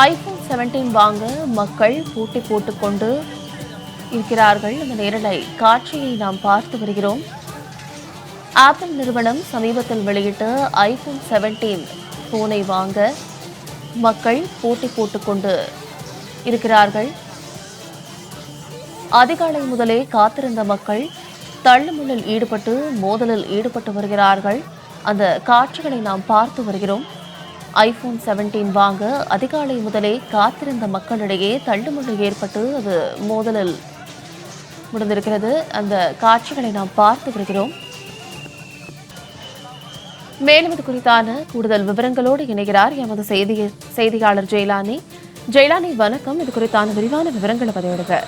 IPhone 17 வாங்க மக்கள் போட்டி போட்டுக்கொண்டு இருக்கிறார்கள். இந்த நேரலை காட்சியை நாம் பார்த்து வருகிறோம். ஆப்பிள் நிறுவனம் சமீபத்தில் வெளியிட்ட ஐபோன் செவன்டீன் ஃபோனை வாங்க மக்கள் போட்டி போட்டுக்கொண்டு இருக்கிறார்கள். அதிகாலை முதலே காத்திருந்த மக்கள் தள்ளுமுள்ளில் ஈடுபட்டு மோதலில் ஈடுபட்டு வருகிறார்கள். அந்த காட்சிகளை நாம் பார்த்து வருகிறோம். ஐபோன் 17 வாங்க அதிகாலை முதலே காத்திருந்த மக்களிடையே தள்ளுமுள்ளு ஏற்பட்டு அது மோதலில் முடிந்திருக்கிறது. அந்த காட்சிகளை நாம் பார்த்து வருகிறோம். மேலும் இது குறித்தான கூடுதல் விவரங்களோடு இணைகிறார் எமது செய்தி செய்தியாளர் ஜெயலானி. ஜெயலானி வணக்கம். இது குறித்தான விரிவான விவரங்களை பதிவிடுங்க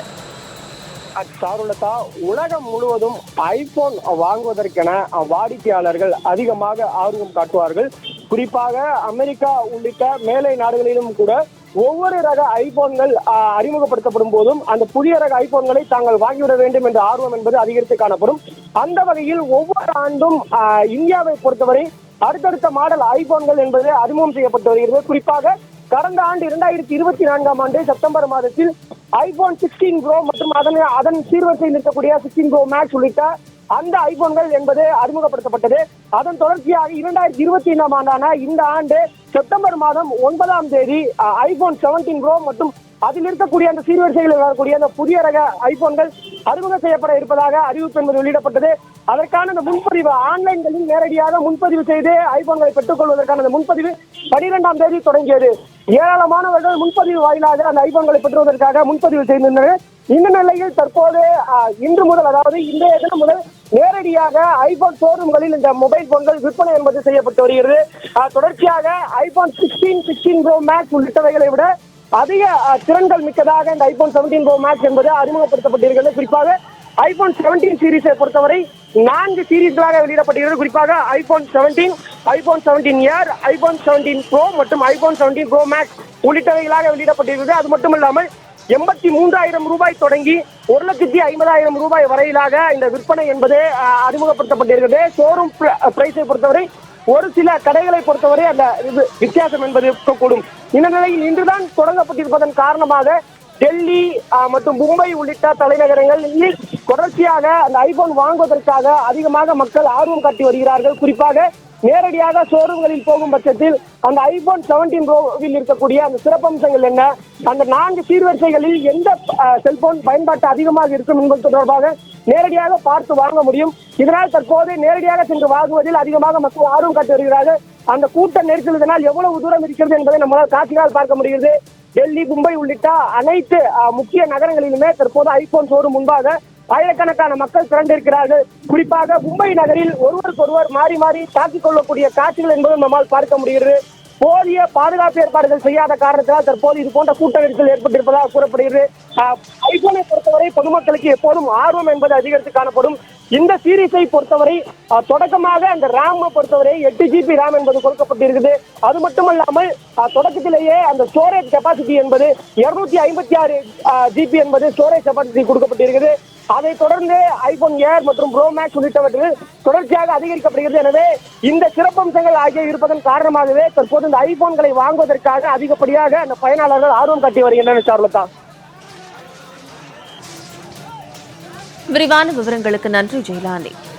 சாருலதா உலகம் முழுவதும் ஐபோன் வாங்குவதற்கென வாடிக்கையாளர்கள் அதிகமாக ஆர்வம் காட்டுவார்கள். குறிப்பாக அமெரிக்கா உள்ளிட்ட மேலை நாடுகளிலும் கூட ஒவ்வொரு ரக ஐபோன்கள் அறிமுகப்படுத்தப்படும் போதும் அந்த புதிய ரக ஐபோன்களை தாங்கள் வாங்கிவிட வேண்டும் என்ற ஆர்வம் என்பது அதிகரித்து காணப்படும். அந்த வகையில் ஒவ்வொரு ஆண்டும் இந்தியாவை பொறுத்தவரை அடுத்தடுத்த மாடல் ஐபோன்கள் என்பது அறிமுகம் செய்யப்பட்டு வருகிறது. குறிப்பாக கடந்த ஆண்டு இரண்டாயிரத்தி இருபத்தி நான்காம் ஆண்டு செப்டம்பர் மாதத்தில் ஐபோன் சிக்ஸ்டீன் ப்ரோ மற்றும் அதன் அதன் சீர்வரிசையில் இருக்கக்கூடிய சிக்ஸ்டீன் ப்ரோ மேக்ஸ் உள்ளிட்ட அந்த ஐபோன்கள் என்பது அறிமுகப்படுத்தப்பட்டது. அதன் தொடர்ச்சியாக இரண்டாயிரத்தி இருபத்தி ஐந்தாம் ஆண்டான இந்த ஆண்டு செப்டம்பர் மாதம் ஒன்பதாம் தேதி ஐபோன் செவன்டீன் ப்ரோ மற்றும் அதில் இருக்கக்கூடிய அந்த சீர்வரிசைகளில் வரக்கூடிய அந்த புதிய ரக ஐபோன்கள் அறிமுகம் செய்யப்பட இருப்பதாக அறிவிப்பு என்பது வெளியிடப்பட்டது. அதற்கான அந்த முன்பதிவு ஆன்லைன்களில் நேரடியாக முன்பதிவு செய்து ஐபோன்களை பெற்றுக்கொள்வதற்கான அந்த முன்பதிவு பனிரெண்டாம் தேதி தொடங்கியது. ஏராளமானவர்கள் முன்பதிவு வாயிலாக அந்த ஐபோன்களை பெற்றுவதற்காக முன்பதிவு செய்திருந்தனர். இந்த நிலையில் தற்போது இன்று முதல் அதாவது இன்றைய தினம் முதல் நேரடியாக ஐபோன் ஷோரூம்களில் இந்த மொபைல் போன்கள் விற்பனை என்பது செய்யப்பட்டு வருகிறது. தொடர்ச்சியாக iPhone sixteen sixteen Pro Max உள்ளிட்டவைகளை விட அதிக திறன்கள் மிக்கதாக இந்த ஐபோன் செவன்டீன் ப்ரோ மேக்ஸ் என்பது அறிமுகப்படுத்தப்பட்டிருக்கிறது. குறிப்பாக ஐபோன் செவன்டீன் சீரிஸை பொறுத்தவரை நான்கு சீரீஸ்களாக வெளியிடப்பட்டிருக்கிறது. குறிப்பாக iPhone seventeen iPhone seventeen Air iPhone seventeen Pro மற்றும் ஐபோன் செவன்டீன் ப்ரோ மேக்ஸ் உள்ளிட்டவைகளாக வெளியிடப்பட்டிருக்கிறது. அது மட்டுமல்லாமல் எண்பத்தி மூன்றாயிரம் ரூபாய் தொடங்கி ஒரு லட்சத்தி ஐம்பதாயிரம் ரூபாய் வரையிலாக இந்த விற்பனை என்பது அறிமுகப்படுத்தப்பட்டிருக்கிறது. ஷோரூம் பிரைஸை பொறுத்தவரை ஒரு சில கடைகளை பொறுத்தவரை அந்த இது வித்தியாசம் என்பது இருக்கக்கூடும். இந்த நிலையில் இன்றுதான் தொடங்கப்பட்டிருப்பதன் காரணமாக டெல்லி மற்றும் மும்பை உள்ளிட்ட தலைநகரங்களில் தொடர்ச்சியாக அந்த ஐபோன் வாங்குவதற்காக அதிகமாக மக்கள் ஆர்வம் காட்டி வருகிறார்கள். குறிப்பாக நேரடியாக ஷோரூம்களில் போகும் பட்சத்தில் அந்த ஐபோன் செவன்டீன் ப்ரோவில் இருக்கக்கூடிய அந்த சிறப்பம்சங்கள் என்ன? அந்த நான்கு சீர்வரிசைகளில் எந்த செல்போன் பயன்பாட்டு அதிகமாக இருக்கும் என்பது தொடர்பாக நேரடியாக பார்த்து வாங்க முடியும். இதனால் தற்போது நேரடியாக சென்று வாங்குவதில் அதிகமாக மக்கள் ஆர்வம் காட்டி வருகிறார்கள். அந்த கூட்ட நெரிசல் எவ்வளவு தூரம் இருக்கிறது என்பதை நம்மளால் காட்சிகளால் பார்க்க முடிகிறது. டெல்லி மும்பை உள்ளிட்ட அனைத்து முக்கிய நகரங்களிலுமே தற்போது ஐபோன் ஷோரூம் முன்பாக ஆயிரக்கணக்கான மக்கள் திரண்டிருக்கிறார்கள். குறிப்பாக மும்பை நகரில் ஒருவருக்கொருவர் மாறி மாறி தாக்கிக் கொள்ளக்கூடிய காட்சிகள் என்பதும் நம்மால் பார்க்க முடிகிறது. போதிய பாதுகாப்பு ஏற்பாடுகள் செய்யாத காரணத்தால் தற்போது இது போன்ற கூட்ட நெரிசல் ஏற்பட்டிருப்பதாக கூறப்படுகிறது ஐபோனை பொறுத்தவரை பொதுமக்களுக்கு எப்போதும் ஆர்வம் என்பது அதிகரித்து காணப்படும். இந்த சீரீஸை பொறுத்தவரை தொடக்கமாக அந்த ரேமை பொறுத்தவரை எட்டு ஜிபி ரேம் என்பது கொடுக்கப்பட்டிருக்குது. அது மட்டுமல்லாமல் தொடக்கத்திலேயே அந்த ஸ்டோரேஜ் கெப்பாசிட்டி என்பது இருநூத்தி ஐம்பத்தி ஆறு ஜிபி என்பது ஸ்டோரேஜ் கெப்பாசிட்டி கொடுக்கப்பட்டிருக்குது. அதை தொடர்ந்து ஐபோன் ஏர் மற்றும் ப்ரோ மேக்ஸ் உள்ளிட்டவற்றில் தொடர்ச்சியாக அதிகரிக்கப்படுகிறது. எனவே இந்த சிறப்பம்சங்கள் ஆகிய இருப்பதன் காரணமாகவே தற்போது இந்த ஐபோன்களை வாங்குவதற்காக அதிகப்படியாக அந்த பயனாளர்கள் ஆர்வம் காட்டி வருகின்றனர் சார்லதா. விரிவான விவரங்களுக்கு நன்றி ஜெயலானி